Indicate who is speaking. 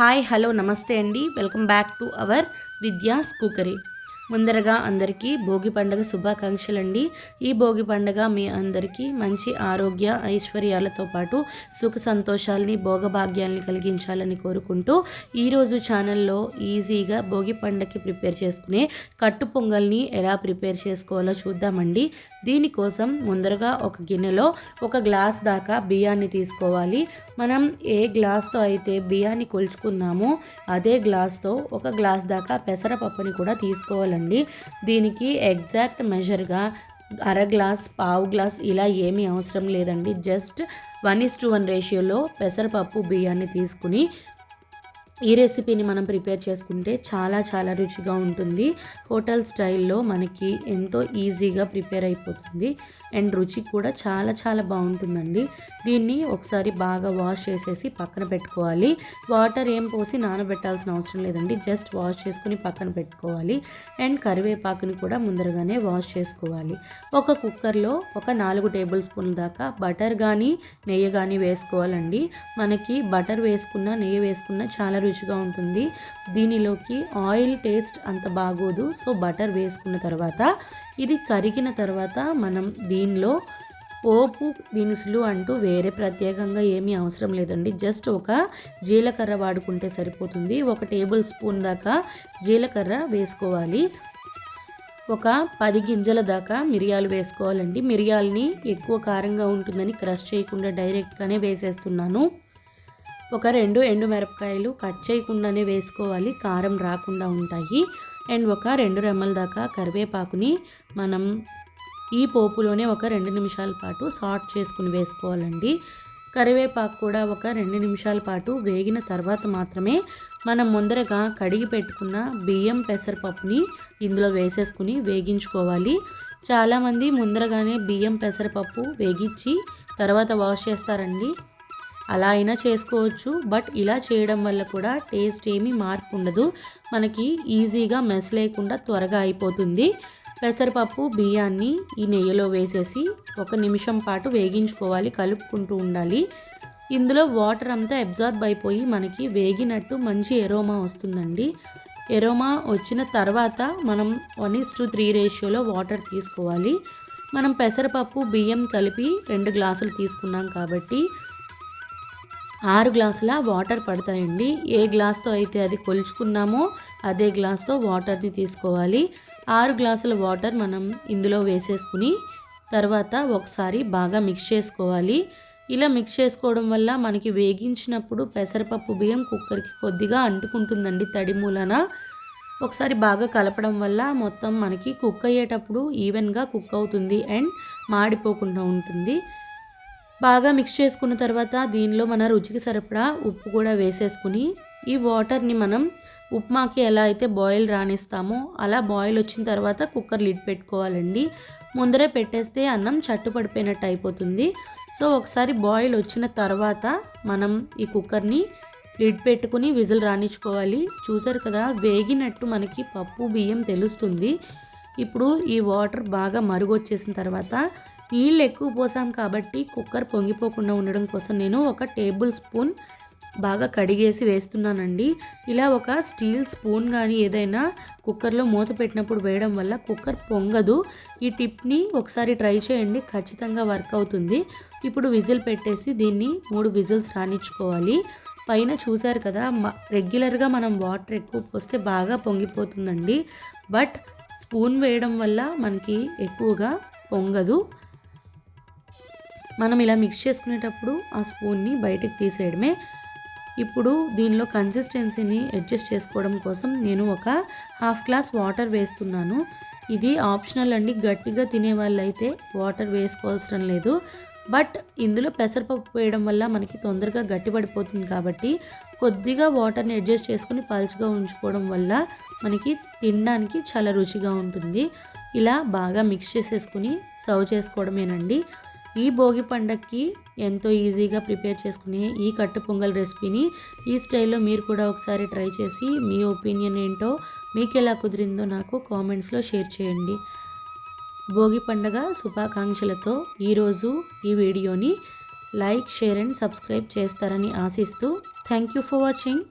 Speaker 1: Hi hello నమస్తే అండి. Welcome back to our Vidya's cookery. ముందరగా అందరికీ భోగి పండుగ శుభాకాంక్షలండి. ఈ భోగి పండుగ మీ అందరికీ మంచి ఆరోగ్య ఐశ్వర్యాలతో పాటు సుఖ సంతోషాలని భోగభాగ్యాలని కలిగించాలని కోరుకుంటూ ఈరోజు ఛానల్లో ఈజీగా భోగి పండగకి ప్రిపేర్ చేసుకునే కట్టు పొంగల్ని ఎలా ప్రిపేర్ చేసుకోవాలో చూద్దామండి. దీనికోసం ముందరగా ఒక గిన్నెలో ఒక గ్లాస్ దాకా బియ్యాన్ని తీసుకోవాలి. మనం ఏ గ్లాస్తో అయితే బియ్యాన్ని కొలుచుకున్నామో అదే గ్లాస్తో ఒక గ్లాస్ దాకా పెసరపప్పుని కూడా తీసుకోవాలండి. దీనికి ఎగ్జాక్ట్ మెజర్గా అర గ్లాస్ పావు గ్లాస్ ఇలా ఏమీ అవసరం లేదండి. Just one is to one రేషియోలో పెసరపప్పు బియ్యాన్ని తీసుకుని ఈ రెసిపీని మనం ప్రిపేర్ చేసుకుంటే చాలా చాలా రుచిగా ఉంటుంది. హోటల్ స్టైల్లో మనకి ఎంతో ఈజీగా ప్రిపేర్ అయిపోతుంది. అండ్ రుచి కూడా చాలా చాలా బాగుంటుందండి. దీన్ని ఒకసారి బాగా వాష్ చేసేసి పక్కన పెట్టుకోవాలి. వాటర్ ఏం పోసి నానబెట్టాల్సిన అవసరం లేదండి. జస్ట్ వాష్ చేసుకుని పక్కన పెట్టుకోవాలి. అండ్ కరివేపాకుని కూడా ముందరగానే వాష్ చేసుకోవాలి. ఒక కుక్కర్లో ఒక నాలుగు టేబుల్ స్పూన్ల దాకా బటర్ కానీ నెయ్యి కానీ వేసుకోవాలండి. మనకి బటర్ వేసుకున్న నెయ్యి వేసుకున్న చాలా రుచిగా ఉంటుంది. దీనిలోకి ఆయిల్ టేస్ట్ అంత బాగోదు. సో బటర్ వేసుకున్న తర్వాత ఇది కరిగిన తర్వాత మనం దీనిలో పోపు దినుసులు అంటూ వేరే ప్రత్యేకంగా ఏమీ అవసరం లేదండి. జస్ట్ ఒక జీలకర్ర వాడుకుంటే సరిపోతుంది. ఒక టేబుల్ స్పూన్ దాకా జీలకర్ర వేసుకోవాలి. ఒక పది గింజల దాకా మిరియాలు వేసుకోవాలండి. మిరియాలని ఎక్కువ కారంగా ఉంటుందని క్రష్ చేయకుండా డైరెక్ట్గానే వేసేస్తున్నాను. ఒక రెండు ఎండు మిరపకాయలు కట్ చేయకుండానే వేసుకోవాలి. కారం రాకుండా ఉంటాయి. అండ్ ఒక రెండు రెమ్మల దాకా కరివేపాకుని మనం ఈ పోపులోనే ఒక రెండు నిమిషాల పాటు సాట్ చేసుకుని వేసుకోవాలండి. కరివేపాకు కూడా ఒక రెండు నిమిషాల పాటు వేగిన తర్వాత మాత్రమే మనం ముందరగా కడిగి పెట్టుకున్న బియ్యం పెసరపప్పుని ఇందులో వేసేసుకుని వేగించుకోవాలి. చాలామంది ముందరగానే బియ్యం పెసరపప్పు వేగించి తర్వాత వాష్ చేస్తారండి. అలా అయినా చేసుకోవచ్చు. బట్ ఇలా చేయడం వల్ల కూడా టేస్ట్ ఏమీ మార్పు ఉండదు. మనకి ఈజీగా మెస్ లేకుండా త్వరగా అయిపోతుంది. పెసరపప్పు బియ్యాన్ని ఈ నెయ్యిలో వేసేసి ఒక నిమిషం పాటు వేగించుకోవాలి. కలుపుకుంటూ ఉండాలి. ఇందులో వాటర్ అంతా అబ్జార్బ్ అయిపోయి మనకి వేగినట్టు మంచి ఎరోమా వస్తుందండి. ఎరోమా వచ్చిన తర్వాత మనం వన్ ఇస్ టు త్రీ రేషియోలో వాటర్ తీసుకోవాలి. మనం పెసరపప్పు బియ్యం కలిపి రెండు గ్లాసులు తీసుకున్నాం కాబట్టి ఆరు గ్లాసుల వాటర్ పడతాయండి. ఏ గ్లాస్తో అయితే అది కొలుచుకున్నామో అదే గ్లాస్తో వాటర్ని తీసుకోవాలి. ఆరు గ్లాసుల వాటర్ మనం ఇందులో వేసేసుకుని తర్వాత ఒకసారి బాగా మిక్స్ చేసుకోవాలి. ఇలా మిక్స్ చేసుకోవడం వల్ల మనకి వేగించినప్పుడు పెసరపప్పు బియ్యం కుక్కర్కి కొద్దిగా అంటుకుంటుందండి తడి మూలన. ఒకసారి బాగా కలపడం వల్ల మొత్తం మనకి కుక్ అయ్యేటప్పుడు ఈవెన్గా కుక్ అవుతుంది అండ్ మాడిపోకుండా ఉంటుంది. బాగా మిక్స్ చేసుకున్న తర్వాత దీనిలో మన రుచికి సరిపడా ఉప్పు కూడా వేసేసుకుని ఈ వాటర్ని మనం ఉప్మాకి ఎలా అయితే బాయిల్ రానిస్తామో అలా బాయిల్ వచ్చిన తర్వాత కుక్కర్ లిడ్ పెట్టుకోవాలండి. ముందరే పెట్టేస్తే అన్నం చట్టు పడిపోయినట్టు అయిపోతుంది. సో ఒకసారి బాయిల్ వచ్చిన తర్వాత మనం ఈ కుక్కర్ని లిడ్ పెట్టుకుని విజిల్ రాణించుకోవాలి చూసారు కదా వేగినట్టు మనకి పప్పు బియ్యం తెలుస్తుంది. ఇప్పుడు ఈ వాటర్ బాగా మరుగొచ్చేసిన తర్వాత నీళ్ళు ఎక్కువ పోసాం కాబట్టి కుక్కర్ పొంగిపోకుండా ఉండడం కోసం నేను ఒక టేబుల్ స్పూన్ బాగా కడిగేసి వేస్తున్నానండి. ఇలా ఒక స్టీల్ స్పూన్ కానీ ఏదైనా కుక్కర్లో మూత పెట్టినప్పుడు వేయడం వల్ల కుక్కర్ పొంగదు. ఈ టిప్ని ఒకసారి ట్రై చేయండి ఖచ్చితంగా వర్క్ అవుతుంది. ఇప్పుడు విజిల్ పెట్టేసి దీన్ని మూడు విజిల్స్ రానిచ్చుకోవాలి. పైన చూశారు కదా రెగ్యులర్గా మనం వాటర్ ఎక్కువ పోస్తే బాగా పొంగిపోతుందండి. బట్ స్పూన్ వేయడం వల్ల మనకి ఎక్కువగా పొంగదు. మనం ఇలా మిక్స్ చేసుకునేటప్పుడు ఆ స్పూన్ని బయటికి తీసేయడమే. ఇప్పుడు దీనిలో కన్సిస్టెన్సీని అడ్జస్ట్ చేసుకోవడం కోసం నేను ఒక హాఫ్ గ్లాస్ వాటర్ వేస్తున్నాను. ఇది ఆప్షనల్ అండి. గట్టిగా తినే వాళ్ళైతే వాటర్ వేసుకోవాల్సిన లేదు. బట్ ఇందులో పెసరపప్పు వేయడం వల్ల మనకి తొందరగా గట్టిపడిపోతుంది కాబట్టి కొద్దిగా వాటర్ని అడ్జస్ట్ చేసుకుని పలుచగా ఉంచుకోవడం వల్ల మనకి తినడానికి చాలా రుచిగా ఉంటుంది. ఇలా బాగా మిక్స్ చేసేసుకుని సర్వ్ చేసుకోవడమేనండి. ఈ భోగి పండక్కి ఎంతో ఈజీగా ప్రిపేర్ చేసుకునే ఈ కట్టు పొంగల్ రెసిపీని ఈ స్టైల్లో మీరు కూడా ఒకసారి ట్రై చేసి మీ ఒపీనియన్ ఏంటో మీకు ఎలా కుదిరిందో నాకు కామెంట్స్లో షేర్ చేయండి. భోగి పండగ శుభాకాంక్షలతో ఈరోజు ఈ వీడియోని లైక్ షేర్ అండ్ సబ్స్క్రైబ్ చేస్తారని ఆశిస్తూ థ్యాంక్ యూ ఫర్ వాచింగ్.